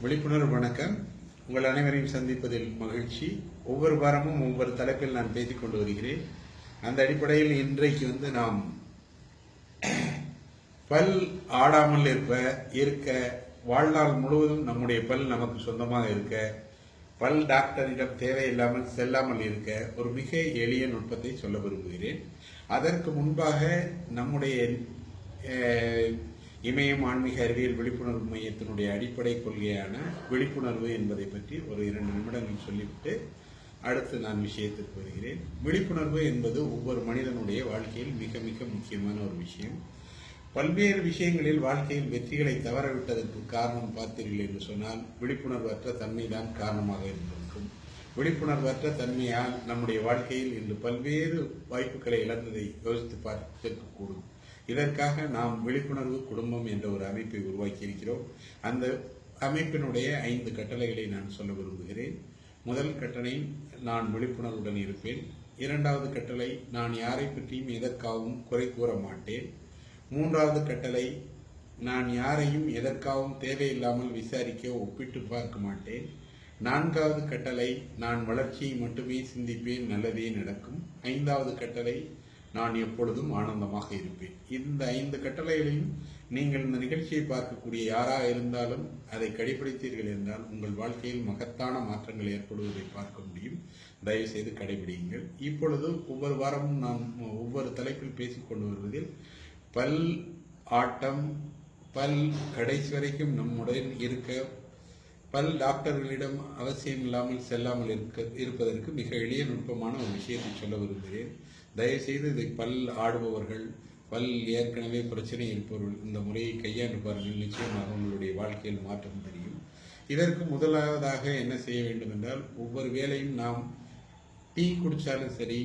விழிப்புணர்வு வணக்கம். உங்கள் அனைவரையும் சந்திப்பதில் மகிழ்ச்சி. ஒவ்வொரு வாரமும் ஒவ்வொரு தலைப்பில் நான் பேசிக் கொண்டு வருகிறேன். அந்த அடிப்படையில் இன்றைக்கு வந்து நாம் பல் ஆடாமல் இருப்ப இருக்க வாழ்நாள் முழுவதும் நம்முடைய பல் நமக்கு சொந்தமாக இருக்க பல் டாக்டரிடம் தேவையில்லாமல் செல்லாமல் இருக்க ஒரு மிக எளிய நுட்பத்தை சொல்ல விரும்புகிறேன். அதற்கு முன்பாக நம்முடைய இமயம் ஆன்மீக அறிவியல் விழிப்புணர்வு மையத்தினுடைய அடிப்படை கொள்கையான விழிப்புணர்வு என்பதை பற்றி ஒரு இரண்டு நிமிடங்கள் சொல்லிவிட்டு அடுத்து நான் விஷயத்திற்கு வருகிறேன். விழிப்புணர்வு என்பது ஒவ்வொரு மனிதனுடைய வாழ்க்கையில் மிக மிக முக்கியமான ஒரு விஷயம். பல்வேறு விஷயங்களில் வாழ்க்கையில் வெற்றிகளை தவறவிட்டதற்கு காரணம் பார்த்தீர்கள் என்று சொன்னால் விழிப்புணர்வற்ற தன்மைதான் காரணமாக இருந்திருக்கும். விழிப்புணர்வற்ற தன்மையால் நம்முடைய வாழ்க்கையில் இன்று பல்வேறு வாய்ப்புகளை இழந்ததை யோசித்து பார்த்திருக்கக்கூடும் இதற்காக நாம் விழிப்புணர்வு குடும்பம் என்ற ஒரு அமைப்பை உருவாக்கி இருக்கிறோம் அந்த அமைப்பினுடைய ஐந்து கட்டளைகளை நான் சொல்ல விரும்புகிறேன். முதல் கட்டளை நான் விழிப்புணர்வுடன் இருப்பேன். இரண்டாவது கட்டளை நான் யாரை பற்றியும் எதற்காகவும் குறை கூற மாட்டேன். மூன்றாவது கட்டளை நான் யாரையும் எதற்காகவும் தேவையில்லாமல் விசாரிக்க ஒப்பிட்டு பார்க்க மாட்டேன். நான்காவது கட்டளை நான் வளர்ச்சியை மட்டுமே சிந்திப்பேன் நல்லதே நடக்கும். ஐந்தாவது கட்டளை நான் எப்பொழுதும் ஆனந்தமாக இருப்பேன். இந்த ஐந்து கட்டளைகளையும் நீங்கள் இந்த நிகழ்ச்சியை பார்க்கக்கூடிய யாராக இருந்தாலும் அதை கடைபிடித்தீர்கள் என்றால் உங்கள் வாழ்க்கையில் மகத்தான மாற்றங்கள் ஏற்படுவதை பார்க்க முடியும். தயவு செய்து கடைபிடியுங்கள். இப்பொழுது ஒவ்வொரு வாரமும் நாம் ஒவ்வொரு தலைப்பில் பேசிக்கொண்டு வருவதில் பல் ஆட்டம் பல் கடைசி வரைக்கும் நம்முடன் இருக்க பல் டாக்டர்களிடம் அவசியம் இல்லாமல் செல்லாமல் இருக்க இருப்பதற்கு மிக எளிய நுட்பமான ஒரு விஷயத்தை சொல்ல விரும்புகிறேன். தயவுசெய்து இதை பல் ஆடுபவர்கள் பல் ஏற்கனவே பிரச்சனை இருப்பவர்கள் இந்த முறையை கையாண்டு பாருங்கள் நிச்சயமாக உங்களுடைய வாழ்க்கையில் மாற்றம் தெரியும். இதற்கு முதலாவதாக என்ன செய்ய வேண்டும் என்றால் ஒவ்வொரு வேலையும் நாம் டீ குடித்தாலும் சரி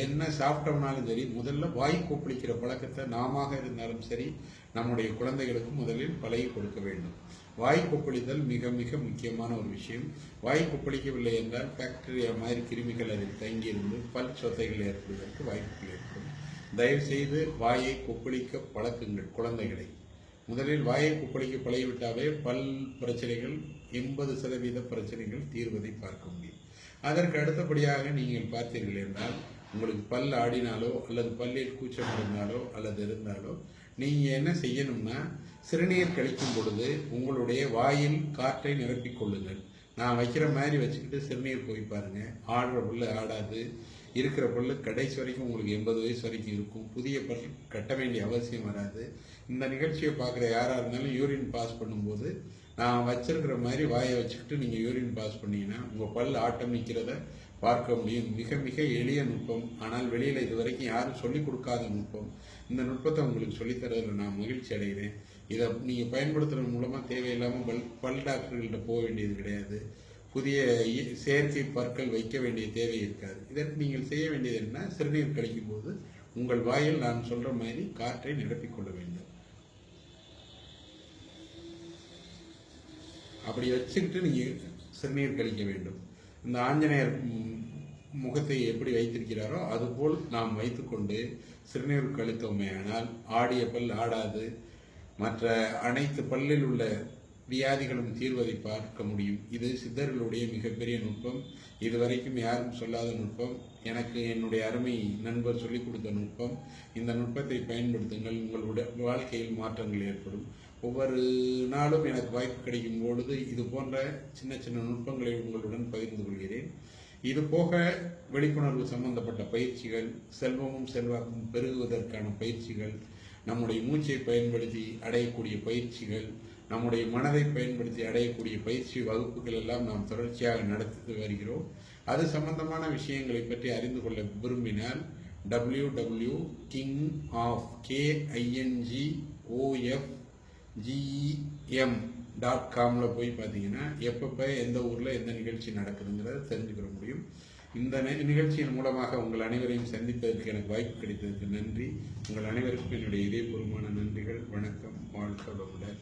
என்ன சாப்பிட்டோம்னாலும் சரி முதல்ல வாய் கொப்பளிக்கிற பழக்கத்தை நாம இருந்தாலும் சரி நம்முடைய குழந்தைகளுக்கு முதலில் பழகி கொடுக்க வேண்டும். வாய் கொப்பளித்தல் மிக மிக முக்கியமான ஒரு விஷயம். வாய் கொப்பளிக்கவில்லை என்றால் பாக்டீரியா மாதிரி கிருமிகள் அதில் தங்கியிருந்து பல் சொத்தைகள் ஏற்படுவதற்கு வாய்ப்புகள் ஏற்படும். தயவுசெய்து வாயை கொப்பளிக்க பழக்குங்கள் குழந்தைகளை. முதலில் வாயை கொப்பளிக்க பழகிவிட்டாலே பல் பிரச்சனைகள் எண்பது சதவீத பிரச்சனைகள் தீர்வதை பார்க்க முடியும். அதற்கு அடுத்தபடியாக நீங்கள் பார்த்தீர்கள் என்றால் உங்களுக்கு பல் ஆடினாலோ அல்லது பல்லில் கூச்சம் இருந்தாலோ அல்லது இருந்தாலோ நீங்கள் என்ன செய்யணும்னா சிறுநீர் கழிக்கும் பொழுது உங்களுடைய வாயில் காற்றை நிரப்பிக் கொள்ளுங்கள். நான் வைக்கிற மாதிரி வச்சுக்கிட்டு சிறுநீர் போய் பாருங்கள் ஆடுற புல்லு ஆடாது. இருக்கிற பல்லு கடைசி வரைக்கும் உங்களுக்கு எண்பது வயசு வரைக்கும் இருக்கும். புதிய பல் கட்ட வேண்டிய அவசியம் வராது. இந்த நிகழ்ச்சியை பார்க்குற யாராக இருந்தாலும் யூரின் பாஸ் பண்ணும்போது நான் வச்சிருக்கிற மாதிரி வாயை வச்சுக்கிட்டு நீங்கள் யூரின் பாஸ் பண்ணீங்கன்னா உங்கள் பல் ஆட்டம் நிற்கிறத பார்க்க முடியும். மிக மிக எளிய நுட்பம். ஆனால் வெளியில் இது வரைக்கும் யாரும் சொல்லிக் கொடுக்காத நுட்பம். இந்த நுட்பத்தை உங்களுக்கு சொல்லித்தரதில் நான் மகிழ்ச்சி அடைகிறேன். இதை நீங்கள் பயன்படுத்துறது மூலமாக தேவையில்லாமல் பல் பல் டாக்டர்கள்ட்ட போக வேண்டியது கிடையாது. புதிய இ- செயற்கை பற்கள் வைக்க வேண்டிய தேவை இருக்காது. இதற்கு நீங்கள் செய்ய வேண்டியது என்ன? சிறுநீர் கழிக்கும் போது உங்கள் வாயில் நான் சொல்கிற மாதிரி காற்றை நிரப்பிக்கொள்ள வேண்டும். அப்படி வச்சுக்கிட்டு நீங்கள் சிறுநீர் கழிக்க வேண்டும். இந்த ஆஞ்சநேயர் முகத்தை எப்படி வைத்திருக்கிறாரோ அதுபோல் நாம் வைத்துக்கொண்டு சிறுநீர் கழித்தோமேயானால் ஆடிய பல் ஆடாது. மற்ற அனைத்து பல்லில் உள்ள வியாதிகளும் தீர்வதை பார்க்க முடியும். இது சித்தர்களுடைய மிகப்பெரிய நுட்பம். இதுவரைக்கும் யாரும் சொல்லாத நுட்பம். எனக்கு என்னுடைய அருமை நண்பர் சொல்லிக் கொடுத்த நுட்பம். இந்த நுட்பத்தை பயன்படுத்துங்கள். உங்களுடைய வாழ்க்கையில் மாற்றங்கள் ஏற்படும். ஒவ்வொரு நாளும் எனக்கு வாய்ப்பு கிடைக்கும் பொழுது இது போன்ற சின்ன சின்ன நுட்பங்களை உங்களுடன் பகிர்ந்து கொள்கிறேன். இது போக விழிப்புணர்வு சம்பந்தப்பட்ட பயிற்சிகள் செல்வமும் செல்வாக்கும் பெருகுவதற்கான பயிற்சிகள் நம்முடைய மூச்சை பயன்படுத்தி அடையக்கூடிய பயிற்சிகள் நம்முடைய மனதை பயன்படுத்தி அடையக்கூடிய பயிற்சி வகுப்புகள் எல்லாம் நாம் தொடர்ச்சியாக நடத்தி வருகிறோம். அது சம்பந்தமான விஷயங்களை பற்றி அறிந்து கொள்ள விரும்பினால் W W king of K I N G O F G E M dot காமில் போய் பார்த்தீங்கன்னா எப்பப்போ எந்த ஊரில் எந்த நிகழ்ச்சி நடக்குதுங்கிறத தெரிஞ்சுக்கிற முடியும். இந்த நிகழ்ச்சியின் மூலமாக உங்கள் அனைவரையும் சந்திப்பதற்கு எனக்கு வாய்ப்பு கிடைத்ததற்கு நன்றி. உங்கள் அனைவருக்கும் என்னுடைய இதயபூர்வமான நன்றிகள். வணக்கம். வாழ்க்கை வளமுடன்.